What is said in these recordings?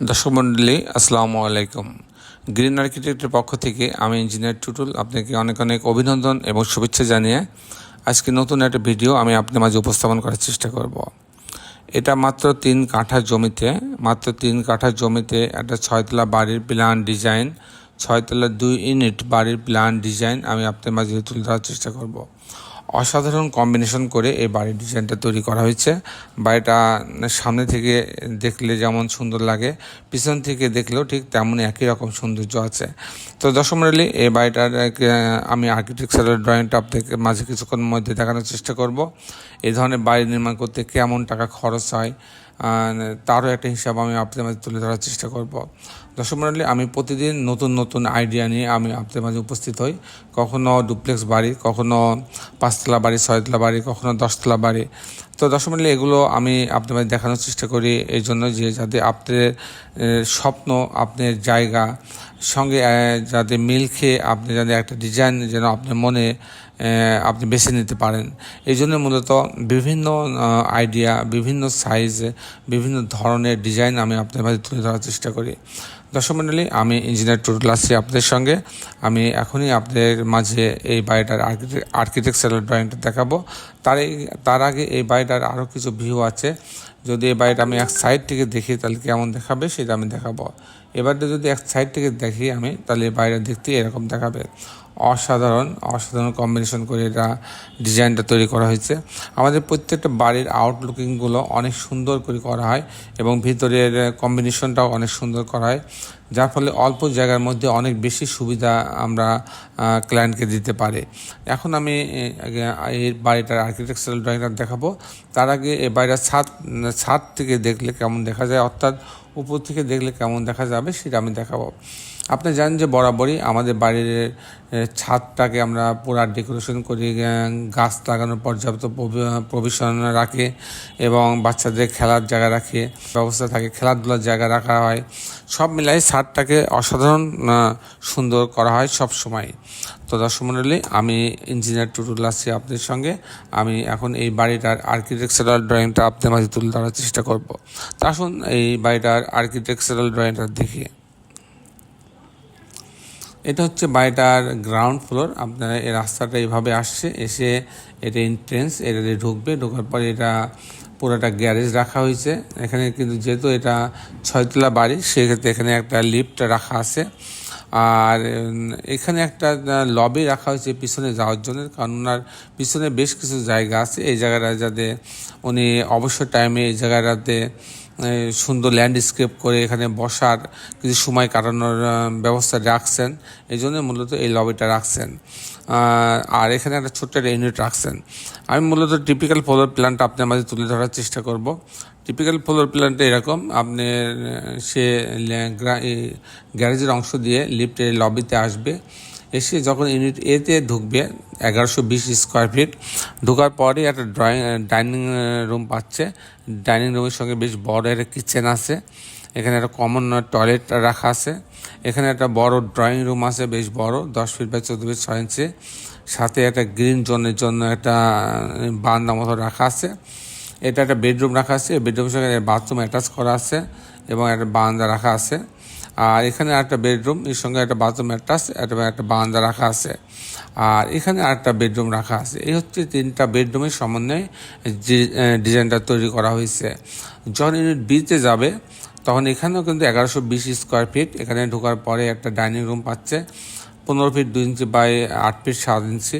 দর্শক মণ্ডলী আসসালামু আলাইকুম। গ্রিন আর্কিটেক্টের পক্ষ থেকে আমি ইঞ্জিনিয়ার টুটুল আপনাকে অনেক অনেক অভিনন্দন এবং শুভেচ্ছা জানিয়ে আজকে নতুন একটা ভিডিও আমি আপনার মাঝে উপস্থাপন করার চেষ্টা করব। এটা মাত্র তিন কাঠা জমিতে, মাত্র তিন কাঠা জমিতে একটা ছয়তলা বাড়ির প্ল্যান ডিজাইন ছয়তলা দুই ইউনিট বাড়ির প্ল্যান ডিজাইন আমি আপনার মাঝে তুলে ধরার চেষ্টা করব। অসাধারণ কম্বিনেশন করে এই বাড়ির ডিজাইনটা তৈরি করা হয়েছে। বাড়িটা সামনে থেকে দেখলে যেমন সুন্দর লাগে, পিছন থেকে দেখলেও ঠিক তেমনই একই রকম সৌন্দর্য আছে। তো দশম রেলি এই বাড়িটার আমি আর্কিটেকচারাল ড্রয়িংটা আপনাকে মাঝে কিছুক্ষণ মধ্যে দেখানোর চেষ্টা করব। এই ধরনের বাড়ি নির্মাণ করতে কেমন টাকা খরচ হয় তারও একটা হিসাব আমি আপনাদের মাঝে তুলে ধরার চেষ্টা করব। দর্শক মন্ডলী আমি প্রতিদিন নতুন নতুন আইডিয়া নিয়ে আমি আপনাদের মাঝে উপস্থিত হই। কখনো ডুপ্লেক্স বাড়ি, কখনো পাঁচতলা বাড়ি, ছয়তলা বাড়ি, কখনো দশতলা বাড়ি। তো দর্শক মণ্ডলী এগুলো আমি আপনাদের দেখানোর চেষ্টা করি। এই জন্য যে যাতে আপনাদের স্বপ্ন আপনার জায়গা, সঙ্গে যাতে মিল খেয়ে আপনি যাতে একটা ডিজাইন যেন আপনার মনে আপনি বেছে নিতে পারেন। এই জন্য মূলত বিভিন্ন আইডিয়া বিভিন্ন সাইজ বিভিন্ন ধরনের ডিজাইন আমি আপনাদের মাঝে তুলে ধরার চেষ্টা করি। দর্শক আমি ইঞ্জিনিয়ার টুটুল আসছি আপনাদের সঙ্গে। আমি এখনই আপনাদের মাঝে এই বাড়িটার আর্কিটেকচারাল ড্রয়িংটা দেখাবো। তার তার আগে এই বাড়িটার আরও কিছু ভিউ আছে। যদি এই বাড়িটা আমি এক সাইড থেকে দেখি, তাহলে কেমন দেখাবে সেটা আমি দেখাবো। এবারটা যদি এক সাইড থেকে দেখি আমি, তাহলে এই বাড়িটা দেখতে এরকম দেখাবে। অসাধারণ অসাধারণ কম্বিনেশন করে এটা ডিজাইনটা তৈরি করা হয়েছে। আমাদের প্রত্যেকটা বাড়ির আউটলুকিংগুলো অনেক সুন্দর করে করা হয় এবং ভিতরের কম্বিনেশনটাও অনেক সুন্দর করা হয়, যার ফলে অল্প জায়গার মধ্যে অনেক বেশি সুবিধা আমরা ক্লায়েন্টকে দিতে পারি। এখন আমি এই বাড়িটার আর্কিটেকচারাল ড্রয়িংটা দেখাবো। তার আগে এই বাড়িটার ছাদ ছাদ থেকে দেখলে কেমন দেখা যায়, অর্থাৎ উপর থেকে দেখলে কেমন দেখা যাবে সেটা আমি দেখাবো। আপনি জানেন যে বরাবরই আমাদের বাড়ির ছাদটাকে আমরা পুরা ডেকোরেশন করি গাছ লাগানোর পর্যাপ্ত প্রভিশন রাখে এবং বাচ্চাদের খেলার জায়গা রাখে, ব্যবস্থা থাকে, খেলাধুলার জায়গা রাখা হয়। সব মিলাই ছাদটাকে অসাধারণ সুন্দর করা হয় সব সময়। তো দর্শক মণ্ডলী আমি ইঞ্জিনিয়ার টুটুল আছি আপনাদের সঙ্গে। আমি এখন এই বাড়িটার আর্কিটেকচারাল ড্রয়িংটা আপনাদের মাঝে তুলে ধরার চেষ্টা করব। তা আসুন এই বাড়িটার আর্কিটেকচারাল ড্রয়িংটা দেখি। এটা হচ্ছে বাড়িটার গ্রাউন্ড ফ্লোর আপনারা এই রাস্তাটা এইভাবে আসছে, এসে এটা এন্ট্রেন্স এটা দিয়ে ঢুকবে। ঢোকার পরে এটা পুরোটা গ্যারেজ রাখা হয়েছে। এখানে কিন্তু যেহেতু এটা ছয়তলা বাড়ি, সেক্ষেত্রে এখানে একটা লিফট রাখা আছে। আর এখানে একটা লবি রাখা হয়েছে পিছনে যাওয়ার জন্য, কারণ ওনার পিছনে বেশ কিছু জায়গা আছে। এই জায়গাটা যাতে উনি অবসর টাইমে এই জায়গাটাতে সুন্দর ল্যান্ডস্কেপ করে এখানে বসার কিছু সময় কাটানোর ব্যবস্থা রাখছেন। এই জন্য মূলত এই লবিটা রাখছেন। আর এখানে একটা ছোট্ট একটা ইউনিট রাখছেন। আমি মূলত টিপিক্যাল ফ্লোর প্ল্যানটা আপনার মাঝে তুলে ধরার চেষ্টা করব। টিপিক্যাল ফ্লোর প্ল্যানটা এরকম, আপনি সে গ্যারেজের অংশ দিয়ে লিফটের লবিতে আসবে। এসে যখন ইউনিট এতে ঢুকবে, এগারোশো বিশ স্কোয়ার ফিট ঢোকার পরে একটা ড্রয়িং ডাইনিং রুম পাচ্ছে। ডাইনিং রুমের সঙ্গে বেশ বড় একটা কিচেন আছে। এখানে একটা কমন টয়লেট রাখা আছে। এখানে একটা বড় ড্রয়িং রুম আছে, বেশ বড়, দশ ফিট বাই চোদ্দ ফিট ছয় ইঞ্চি সাথে একটা গ্রিন জোনের জন্য একটা বারান্দা মতো রাখা আছে। এটা একটা বেডরুম রাখা আছে। বেডরুমের সঙ্গে বাথরুম অ্যাটাচ করা আছে এবং একটা বারান্দা রাখা আছে। আর এখানে একটা বেডরুম, এর সঙ্গে একটা বাথরুম একটা একটা বারান্দা রাখা আছে। আর এখানে আরেকটা বেডরুম রাখা আছে। এই হচ্ছে তিনটা বেডরুমের সমন্বয়ে ডিজাইনটা তৈরি করা হয়েছে। যখন ইউনিট বিতে যাবে, তখন এখানেও কিন্তু এগারোশো বিশ স্কোয়ার ফিট এখানে ঢোকার পরে একটা ডাইনিং রুম পাচ্ছে। পনেরো ফিট দুই ইঞ্চি বাই আট ফিট সাত ইঞ্চি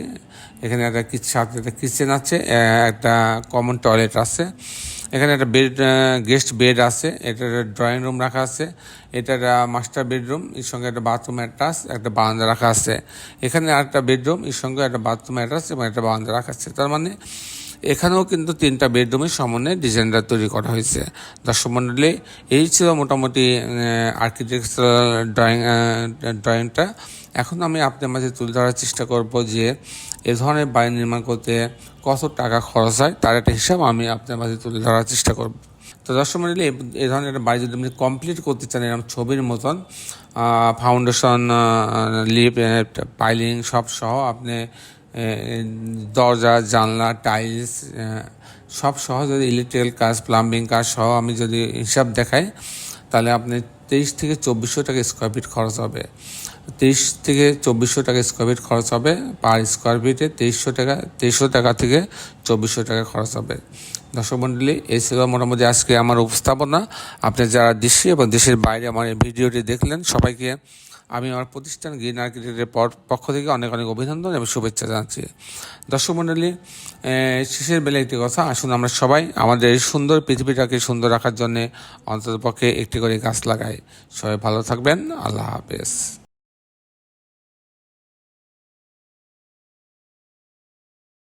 এখানে একটা সাথে একটা কিচেন আছে একটা কমন টয়লেট আছে। এখানে একটা বেড গেস্ট বেড আছে এটা ড্রয়িং রুম রাখা আছে এটা মাস্টার বেডরুম এর সঙ্গে একটা বাথরুম অ্যাটাচ একটা বারান্দা রাখা আছে। এখানে আরেকটা বেডরুম এর সঙ্গে একটা বাথরুম অ্যাটাচ এবং একটা বারান্দা রাখা আছে। তার মানে এখানেও কিন্তু তিনটা বেডরুমের সমন্বয়ে ডিজাইনটা তৈরি করা হয়েছে। দর্শক মণ্ডলী এই ছিল মোটামুটি আর্কিটেকচারাল ড্রয়িং ড্রয়িংটা এখন আমি আপনার মাঝে তুলে ধরার চেষ্টা করব যে এ ধরনের বাড়ি নির্মাণ করতে কত টাকা খরচ হয়, তার একটা হিসাব আমি আপনার মাঝে তুলে ধরার চেষ্টা করব। তো দর্শক মন্ডলী এই ধরনের একটা বাড়ি যদি আপনি কমপ্লিট করতে চান, এরকম ছবির মতন ফাউন্ডেশন লিপ পাইলিং সব সহ আপনি দরজা, জানলা টাইলস সব সহ যদি ইলেকট্রিক্যাল কাজ প্লাম্বিং কাজ সহ আমি যদি হিসাব দেখাই, তাহলে আপনি তেইশ থেকে চব্বিশশো টাকা স্কোয়ার ফিট খরচ হবে। তেইশ থেকে চব্বিশশো টাকা স্কোয়ার ফিট খরচ হবে। পার স্কোয়ার ফিটে তেইশশো টাকা তেইশশো টাকা থেকে চব্বিশশো টাকা খরচ হবে। দর্শক মণ্ডলী এই ছিল মোটামুটি আজকে আমার উপস্থাপনা। আপনি যারা দেশে এবং দেশের বাইরে আমার এই ভিডিওটি দেখলেন, সবাইকে আমি আমার প্রতিষ্ঠান গ্রিন আর্কিটেক্টের পক্ষ থেকে অনেক অনেক অভিনন্দন এবং শুভেচ্ছা জানাচ্ছি। দর্শক মণ্ডলী শেষের বেলা একটি কথা, আসুন আমরা সবাই আমাদের এই সুন্দর পৃথিবীটাকে সুন্দর রাখার জন্যে অন্ততপক্ষে একটি করে গাছ লাগাই। সবাই ভালো থাকবেন, আল্লাহ হাফেজ।